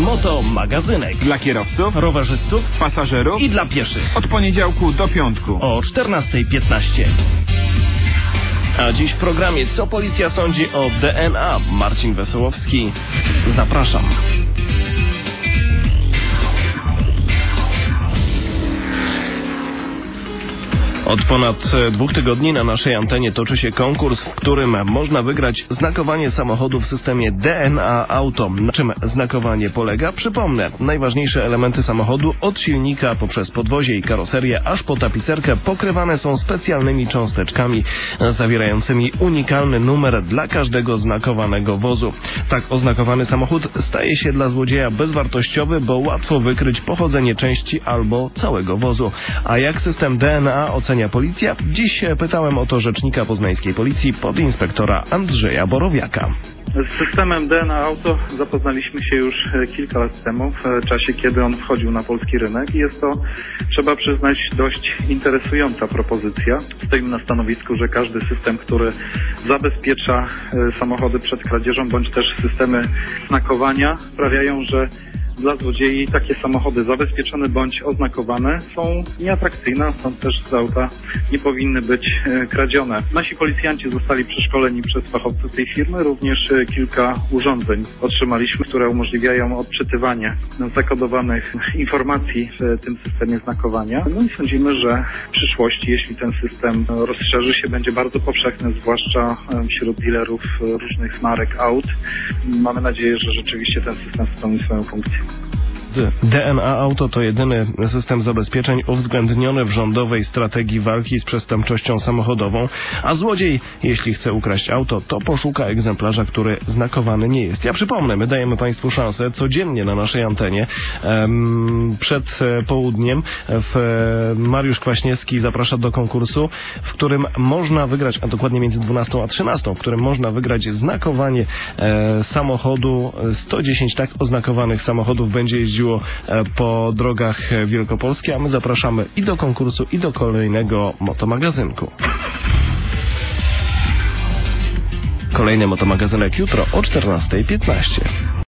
Moto Magazynek. Dla kierowców, Rowerzystów pasażerów i dla pieszych. od poniedziałku do piątku. O 14.15. A dziś w programie Co Policja sądzi o DNA? Marcin Wesołowski. Zapraszam. Od ponad e, dwóch tygodni na naszej antenie toczy się konkurs, w którym można wygrać znakowanie samochodu w systemie DNA Auto. Na czym znakowanie polega? Przypomnę, najważniejsze elementy samochodu od silnika poprzez podwozie i karoserię aż po tapicerkę pokrywane są specjalnymi cząsteczkami e, zawierającymi unikalny numer dla każdego znakowanego wozu. Tak oznakowany samochód staje się dla złodzieja bezwartościowy, bo łatwo wykryć pochodzenie części albo całego wozu. A jak system DNA ocenia policja? Dziś pytałem o to rzecznika poznańskiej policji podinspektora Andrzeja Borowiaka. Z systemem DNA Auto zapoznaliśmy się już e, kilka lat temu, w e, czasie kiedy on wchodził na polski rynek i jest to, trzeba przyznać, dość interesująca propozycja. Stoimy na stanowisku, że każdy system, który zabezpiecza e, samochody przed kradzieżą, bądź też systemy znakowania sprawiają, że dla złodziei takie samochody zabezpieczone bądź oznakowane są nieatrakcyjne, stąd też z auta nie powinny być e, kradzione. Nasi policjanci zostali przeszkoleni przez fachowców tej firmy, również e, kilka urządzeń otrzymaliśmy, które umożliwiają odczytywanie zakodowanych informacji w tym systemie znakowania. No i sądzimy, że w przyszłości, jeśli ten system rozszerzy się, będzie bardzo powszechny, zwłaszcza wśród dealerów e, różnych marek aut. Mamy nadzieję, że rzeczywiście ten system spełni swoją funkcję. Thank you. DNA Auto to jedyny system zabezpieczeń uwzględniony w rządowej strategii walki z przestępczością samochodową, a złodziej, jeśli chce ukraść auto, to poszuka egzemplarza, który znakowany nie jest. Ja przypomnę, my dajemy Państwu szansę codziennie na naszej antenie. Przed e, południem w, e, Mariusz Kwaśniewski zaprasza do konkursu, w którym można wygrać, a dokładnie między 12 a 13, w którym można wygrać znakowanie e, samochodu. 110 tak oznakowanych samochodów będzie jeździło e, po drogach e, Wielkopolskie, a my zapraszamy i do konkursu, i do kolejnego motomagazynku. Kolejny motomagazynek jutro o 14.15.